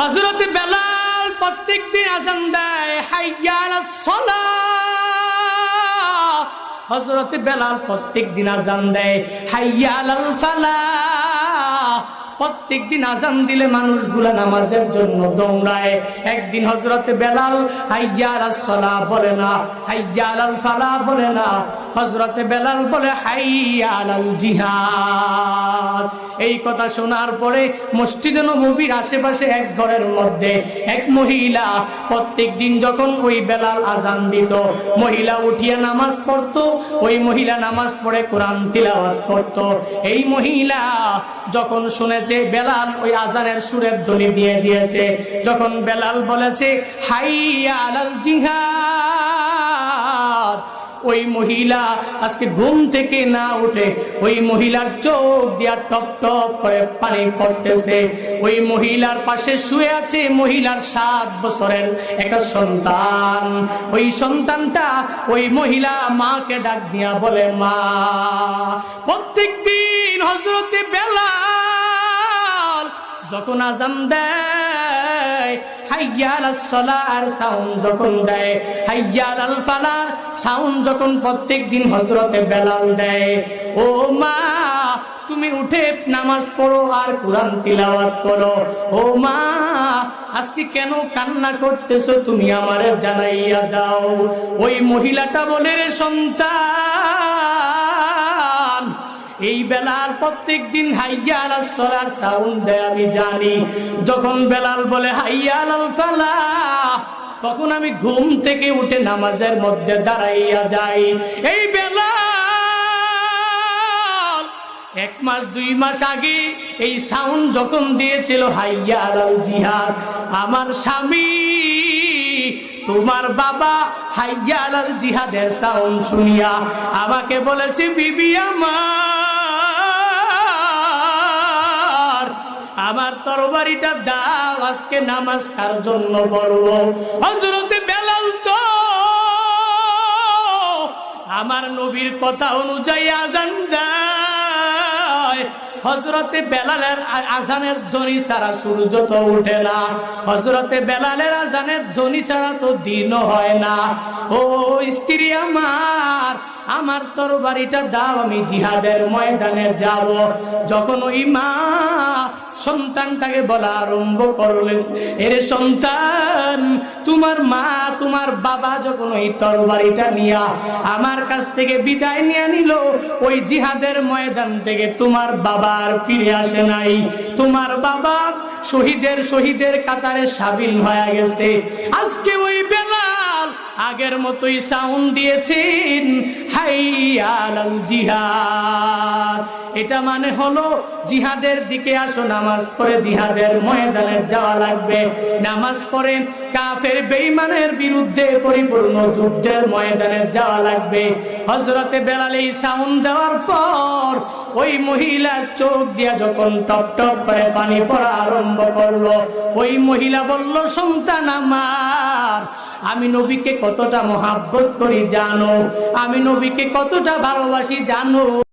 হজরত বেলাল প্রত্যেক দিন আজান দেয় হাইয়াল সলা হজরত বেলাল প্রত্যেক দিন আজান দেয় হাইয়াল ফালা প্রত্যেক দিন আজান দিলে মানুষগুলা নামাজের জন্য দৌড়ায়। একদিন হজরত বেলাল হাইয়ার সলা বলে না। হাইয়াল আল ফালা বলে না। হজরত বেলাল বলে হাইয়াল আল জিহাদ এই কথা শোনার পরে মসজিদে নবীর আশেপাশে এক ঘরের মধ্যে এক মহিলা প্রত্যেক দিন যখন ওই বেলাল আজান দিত, মহিলা উঠিয়া নামাজ পড়তো, ওই মহিলা নামাজ পড়ে কোরআন তিলাওয়াত করতো। এই মহিলা যখন শুনেছে বেলাল ওই আজানের সুরের ধ্বনি দিয়ে দিয়েছে। যখন বেলাল বলেছে হাইয়া আলাল জিহাদ ওই মহিলা আজকে ঘুম থেকে না উঠে ওই মহিলার চোখ দিয়া টপ টপ করে পানি পড়তেছে। ওই মহিলার পাশে শুয়ে আছে মহিলার সাত বছরের একটা সন্তান। ওই সন্তানটা ওই মহিলা মাকে ডাক দিয়া বলে, মা যখন আজান দেয়, হাইয়াল সলার সাউন্ড যখন দেয়, হাইয়াল আল ফালার সাউন্ড যখন প্রত্যেক দিন হজরতে বেলাল দেয়, ও মা, তুমি উঠে নামাজ পড়ো আর কোরআন তিলাওয়াত করো, ও মা, আজকে কেন কান্না করতেছো তুমি আমারে জানাইয়া দাও, ওই মহিলাটা বলে রে সন্তান এই বেলাল প্রত্যেক দিন হাইয়াল সলার সাউন্ড দেয়, আমি জানি। যখন বেলাল বলে হাইয়াল ফালা তখন আমি ঘুম থেকে উঠে নামাজের মধ্যে দাঁড়াইয়া যাই। এই বেলাল, এক মাস, দুই মাস আগে এই সাউন্ড যখন দিয়েছিল হাইয়াল জিহাদ, আমার স্বামী, তোমার বাবা হাইয়াল জিহাদের সাউন্ড শুনিয়া আমাকে বলেছে, বিবি আমার আমার তরবারিটা দাও, আজকে নামাজ কার জন্য পড়ব? হজরতে বেলাল তো আমার নবীর কথা অনুযায়ী আজান হজরতে বেলালের আজানের ধ্বনি ছাড়া সূর্য তো উঠে না। হজরতে বেলালের আজানের ধ্বনি ছাড়া তো দিনও হয় না। ও স্ত্রী আমার আমার তরবারিটা দাও, আমি জিহাদের ময়দানে যাব। যখন ওই মা সন্তানটাকে বলা আরম্ভ করলেন এর সন্তান, তোমার মা, তোমার বাবা যখন ওই তরবারিটা নিয়া আমার কাছ থেকে বিদায় নিয়ে নিল, ওই জিহাদের ময়দান থেকে তোমার বাবা আর ফিরে আসে নাই। তোমার বাবা শহীদের শহীদের কাতারে সাবিল হয়ে গেছে। আজকে ওই বেলাল আগের মতোই সাউন্ড দিয়েছেন। হাইয়াল জিহাদ। এটা মানে হলো জিহাদের দিকে আসো, নামাজ পড়ে জিহাদের ময়দানে যাওয়া লাগবে। নামাজ পড়ে কাফের বেঈমানের বিরুদ্ধে পরিপূর্ণ যুদ্ধের ময়দানে যাওয়া লাগবে। হজরতে বেলালে সাউন্ড দেওয়ার পর ওই মহিলা চোখ দিয়া যখন টপ টপ করে পানি পড়া আরম্ভ করল, ওই মহিলা বলল, সন্তান আমার আমি নবীকে কতটা মহাব্বত করি জানো? আমি নবীকে কতটা ভালোবাসি জানো?